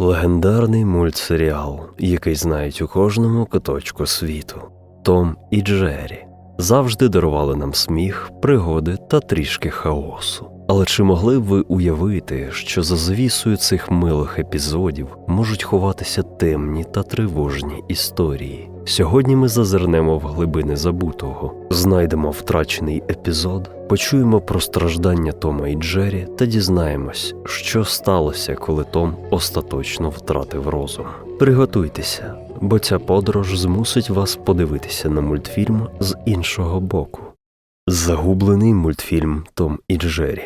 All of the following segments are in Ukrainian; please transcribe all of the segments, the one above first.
Легендарний мультсеріал, який знають у кожному куточку світу. Том і Джері завжди дарували нам сміх, пригоди та трішки хаосу. Але чи могли б ви уявити, що за завісою цих милих епізодів можуть ховатися темні та тривожні історії? Сьогодні ми зазирнемо в глибини забутого, знайдемо втрачений епізод, почуємо про страждання Тома і Джері та дізнаємось, що сталося, коли Том остаточно втратив розум. Приготуйтеся, бо ця подорож змусить вас подивитися на мультфільм з іншого боку. Загублений мультфільм Том і Джері.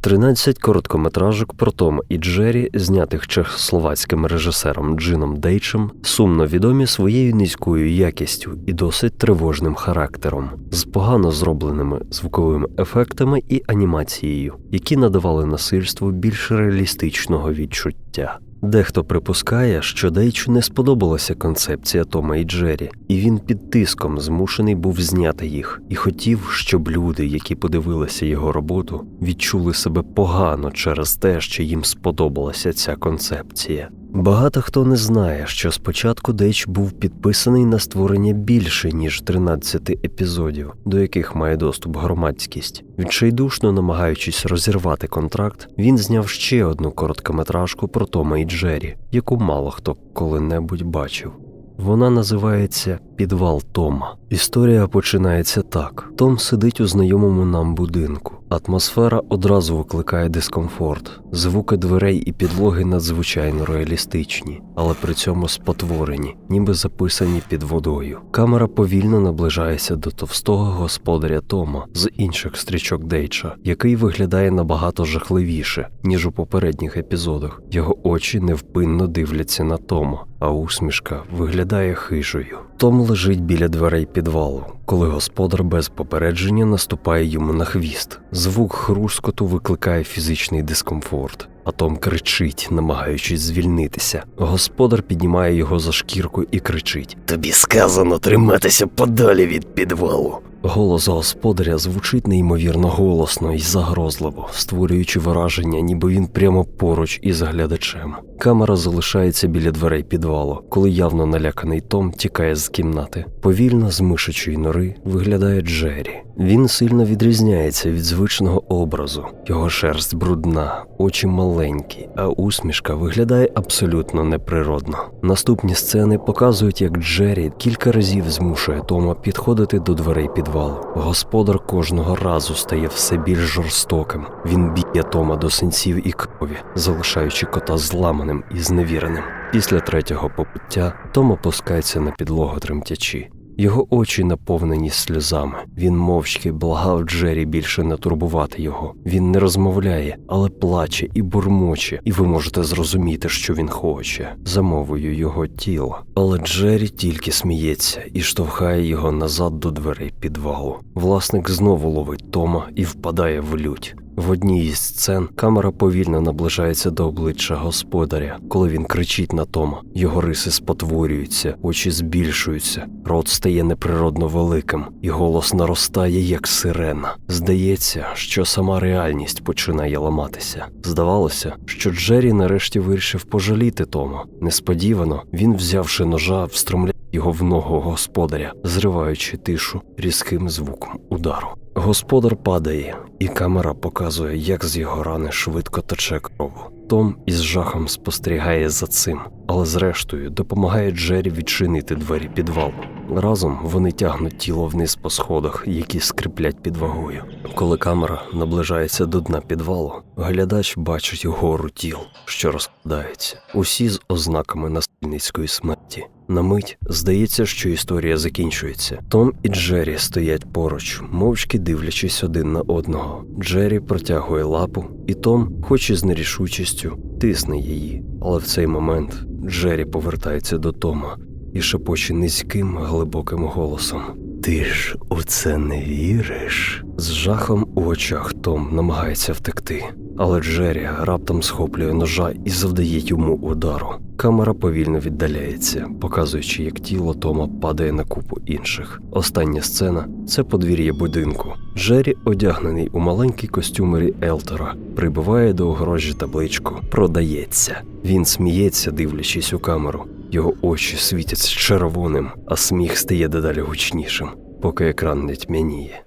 13 короткометражок про Тома і Джері, знятих чехословацьким режисером Джином Дейчем, сумно відомі своєю низькою якістю і досить тривожним характером, з погано зробленими звуковими ефектами і анімацією, які надавали насильству більш реалістичного відчуття. Дехто припускає, що Дейчу не сподобалася концепція Тома і Джері, і він під тиском змушений був зняти їх і хотів, щоб люди, які подивилися його роботу, відчули себе погано через те, що їм сподобалася ця концепція. Багато хто не знає, що спочатку Дейч був підписаний на створення більше ніж 13 епізодів, до яких має доступ громадськість. Відчайдушно намагаючись розірвати контракт, він зняв ще одну короткометражку про Тома і Джері, яку мало хто коли-небудь бачив. Вона називається Підвал Тома. Історія починається так: Том сидить у знайомому нам будинку. Атмосфера одразу викликає дискомфорт. Звуки дверей і підлоги надзвичайно реалістичні, але при цьому спотворені, ніби записані під водою. Камера повільно наближається до товстого господаря Тома з інших стрічок Дейча, який виглядає набагато жахливіше, ніж у попередніх епізодах. Його очі невпинно дивляться на Тома, а усмішка виглядає хижою. Том лежить біля дверей підвалу, коли господар без попередження наступає йому на хвіст. Звук хрускоту викликає фізичний дискомфорт. А Том кричить, намагаючись звільнитися. Господар піднімає його за шкірку і кричить: Тобі сказано триматися подалі від підвалу. Голос господаря звучить неймовірно голосно і загрозливо, створюючи враження, ніби він прямо поруч із глядачем. Камера залишається біля дверей підвалу, коли явно наляканий Том тікає з кімнати. Повільно з мишачої нори виглядає Джері. Він сильно відрізняється від звичного образу. Його шерсть брудна, очі маленькі, а усмішка виглядає абсолютно неприродно. Наступні сцени показують, як Джері кілька разів змушує Тома підходити до дверей підвалу. Господар кожного разу стає все більш жорстоким. Він б'є Тома до синців і крові, залишаючи кота зламаним і зневіреним. Після третього побуття Том опускається на підлогу тремтячи. Його очі наповнені сльозами. Він мовчки благав Джері більше не турбувати його. Він не розмовляє, але плаче і бурмоче, і ви можете зрозуміти, що він хоче, за мовою його тіла. Але Джері тільки сміється і штовхає його назад до дверей підвалу. Власник знову ловить Тома і впадає в лють. В одній із сцен камера повільно наближається до обличчя господаря, коли він кричить на Тома. Його риси спотворюються, очі збільшуються, рот стає неприродно великим, і голос наростає, як сирена. Здається, що сама реальність починає ламатися. Здавалося, що Джері нарешті вирішив пожаліти Тома. Несподівано він, взявши ножа, встромляє його в ногу господаря, зриваючи тишу різким звуком удару. Господар падає, і камера показує, як з його рани швидко тече кров. Том із жахом спостерігає за цим, але зрештою допомагає Джері відчинити двері підвалу. Разом вони тягнуть тіло вниз по сходах, які скриплять під вагою. Коли камера наближається до дна підвалу, глядач бачить гору тіл, що розкладаються, усі з ознаками насильницької смерті. На мить здається, що історія закінчується. Том і Джері стоять поруч, мовчки дивлячись один на одного. Джері протягує лапу, і Том, хоч і з нерішучістю, тисне її. Але в цей момент Джері повертається до Тома і шепоче низьким глибоким голосом. Ти ж у це не віриш? З жахом у очах Том намагається втекти, але Джері раптом схоплює ножа і завдає йому удару. Камера повільно віддаляється, показуючи, як тіло Тома падає на купу інших. Остання сцена це подвір'я будинку. Джері, одягнений у маленький костюмері Елтера, прибиває до огорожі табличку Продається. Він сміється, дивлячись у камеру. Його очі світять червоним, а сміх стає дедалі гучнішим, поки екран не тьмяніє.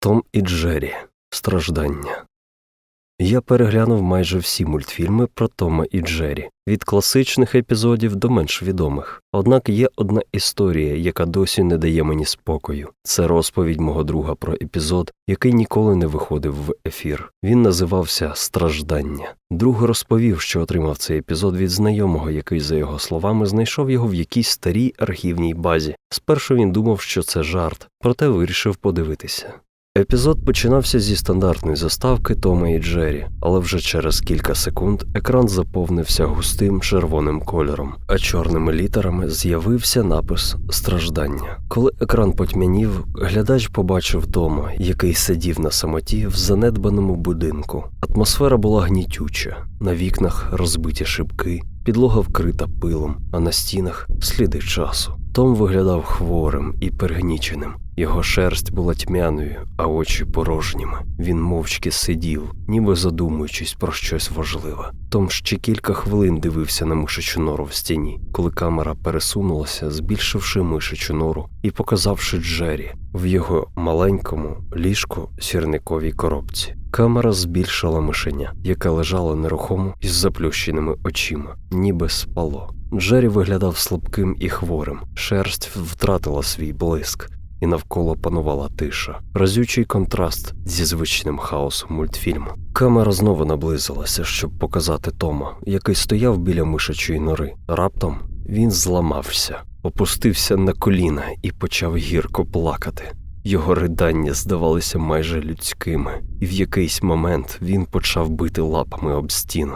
Том і Джері. Страждання. Я переглянув майже всі мультфільми про Тома і Джері, від класичних епізодів до менш відомих. Однак є одна історія, яка досі не дає мені спокою. Це розповідь мого друга про епізод, який ніколи не виходив в ефір. Він називався Страждання. Друг розповів, що отримав цей епізод від знайомого, який, за його словами, знайшов його в якійсь старій архівній базі. Спершу він думав, що це жарт, проте вирішив подивитися. Епізод починався зі стандартної заставки Тома і Джері, але вже через кілька секунд екран заповнився густим червоним кольором, а чорними літерами з'явився напис Страждання. Коли екран потьмянів, глядач побачив Тома, який сидів на самоті в занедбаному будинку. Атмосфера була гнітюча, на вікнах розбиті шибки, підлога вкрита пилом, а на стінах сліди часу. Том виглядав хворим і перегніченим. Його шерсть була тьмяною, а очі порожніми. Він мовчки сидів, ніби задумуючись про щось важливе. Том ще кілька хвилин дивився на мишачу нору в стіні, коли камера пересунулася, збільшивши мишачу нору і показавши Джері в його маленькому ліжку сірниковій коробці. Камера збільшила мишеня, яке лежало нерухомо із заплющеними очима, ніби спало. Джері виглядав слабким і хворим, шерсть втратила свій блиск, і навколо панувала тиша, разючий контраст зі звичним хаосом мультфільму. Камера знову наблизилася, щоб показати Тома, який стояв біля мишачої нори. Раптом він зламався, опустився на коліна і почав гірко плакати. Його ридання здавалися майже людськими, і в якийсь момент він почав бити лапами об стіну,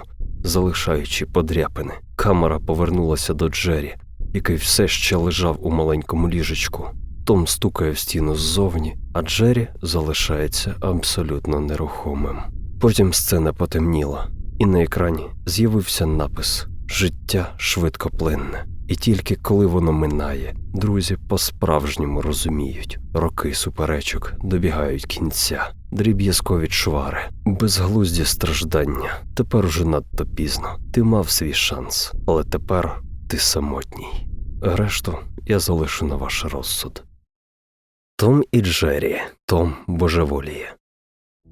залишаючи подряпини. Камера повернулася до Джері, який все ще лежав у маленькому ліжечку. Том стукає в стіну ззовні, а Джері залишається абсолютно нерухомим. Потім сцена потемніла, і на екрані з'явився напис Життя швидкоплинне. І тільки коли воно минає, друзі по-справжньому розуміють, роки суперечок добігають кінця, дріб'язкові чвари, безглузді страждання. Тепер уже надто пізно. Ти мав свій шанс, але тепер ти самотній. Решту я залишу на ваш розсуд. Том і Джері, Том божеволіє.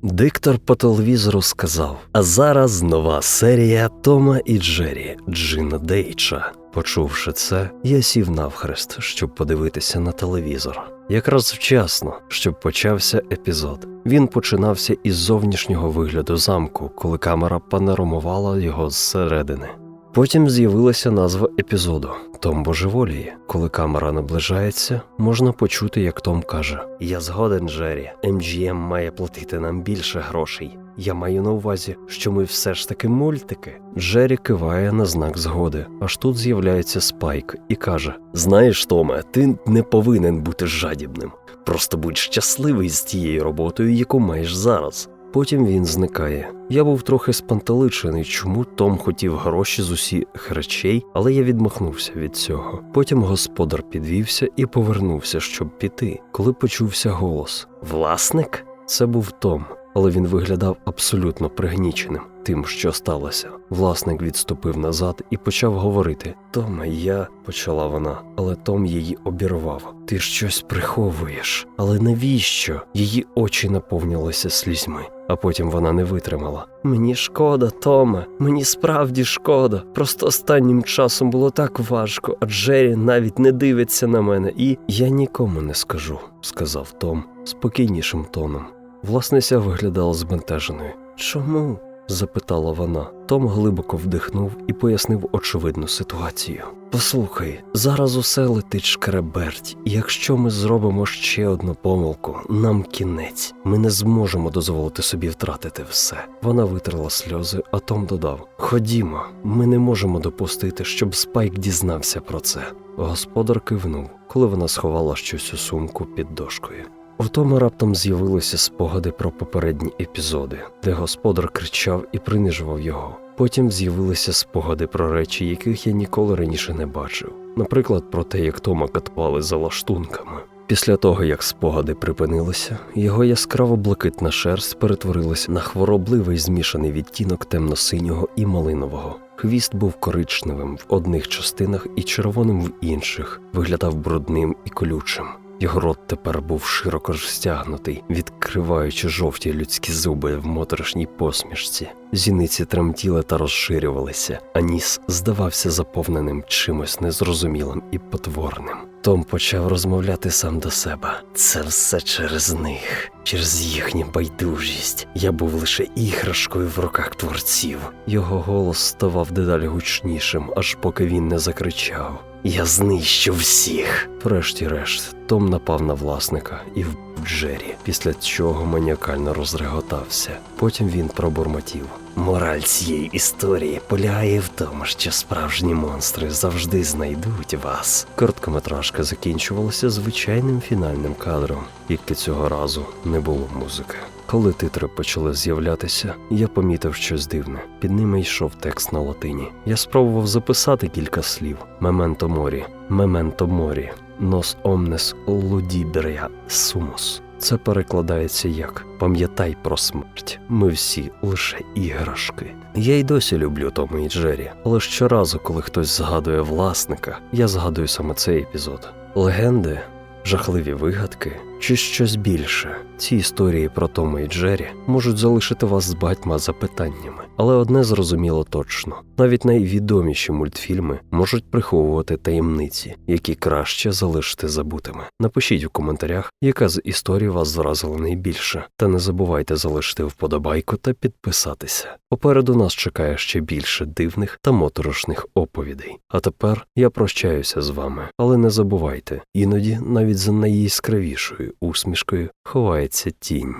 Диктор по телевізору сказав: А зараз нова серія Тома і Джері Джина Дейча. Почувши це, я сів навхрест, щоб подивитися на телевізор. Якраз вчасно, щоб почався епізод. Він починався із зовнішнього вигляду замку, коли камера панорамувала його зсередини. Потім з'явилася назва епізоду Том божеволіє. Коли камера наближається, можна почути, як Том каже: Я згоден, Джері. MGM має платити нам більше грошей. Я маю на увазі, що ми все ж таки мультики. Джері киває на знак згоди, аж тут з'являється Спайк і каже: Знаєш, Томе, ти не повинен бути жадібним. Просто будь щасливий з тією роботою, яку маєш зараз. Потім він зникає. Я був трохи спантеличений, чому Том хотів гроші з усіх речей, але я відмахнувся від цього. Потім господар підвівся і повернувся, щоб піти, коли почувся голос: Власник? Це був Том, але він виглядав абсолютно пригніченим тим, що сталося. Власник відступив назад і почав говорити: Томе, я почала вона, але Том її обірвав. Ти щось приховуєш, але навіщо? Її очі наповнилися слізьми. А потім вона не витримала. Мені шкода, Томе, мені справді шкода. Просто останнім часом було так важко, а Джері навіть не дивиться на мене, і я нікому не скажу, сказав Том спокійнішим тоном. Власниця виглядала збентеженою. Чому? запитала вона. Том глибоко вдихнув і пояснив очевидну ситуацію. Послухай, зараз усе летить шкереберть, і якщо ми зробимо ще одну помилку, нам кінець. Ми не зможемо дозволити собі втратити все. Вона витерла сльози, а Том додав: Ходімо, ми не можемо допустити, щоб Спайк дізнався про це. Господар кивнув, коли вона сховала щось у сумку під дошкою. У Тома раптом з'явилися спогади про попередні епізоди, де господар кричав і принижував його. Потім з'явилися спогади про речі, яких я ніколи раніше не бачив. Наприклад, про те, як Тома катували за лаштунками. Після того, як спогади припинилися, його яскраво блакитна шерсть перетворилася на хворобливий змішаний відтінок темно-синього і малинового. Хвіст був коричневим в одних частинах і червоним в інших, виглядав брудним і колючим. Його рот тепер був широко ж стягнутий, відкриваючи жовті людські зуби в моторошній посмішці. Зіниці тремтіли та розширювалися, а ніс здавався заповненим чимось незрозумілим і потворним. Том почав розмовляти сам до себе. Це все через них, через їхню байдужість. Я був лише іграшкою в руках творців. Його голос ставав дедалі гучнішим, аж поки він не закричав. Я знищу всіх. Врешті-решт, Том напав на власника і вбив Джері, після чого маніакально розреготався. Потім він пробурмотів. Мораль цієї історії полягає в тому, що справжні монстри завжди знайдуть вас. Короткометражка закінчувалася звичайним фінальним кадром, тільки цього разу не було музики. Коли титри почали з'являтися, я помітив щось дивне. Під ними йшов текст на латині. Я спробував записати кілька слів: Мементо морі, мементо морі, нос омнес лудібря сумус. Це перекладається як пам'ятай про смерть. Ми всі лише іграшки. Я й досі люблю Тома і Джері, але щоразу, коли хтось згадує власника, я згадую саме цей епізод. Легенди, жахливі вигадки чи щось більше. Ці історії про Тома і Джері можуть залишити вас з багатьма запитаннями, але одне зрозуміло точно: навіть найвідоміші мультфільми можуть приховувати таємниці, які краще залишити забутими. Напишіть у коментарях, яка з історій вас зразила найбільше, та не забувайте залишити вподобайку та підписатися. Попереду нас чекає ще більше дивних та моторошних оповідей. А тепер я прощаюся з вами, але не забувайте, іноді навіть за найяскравішою усмішкою ховається тінь.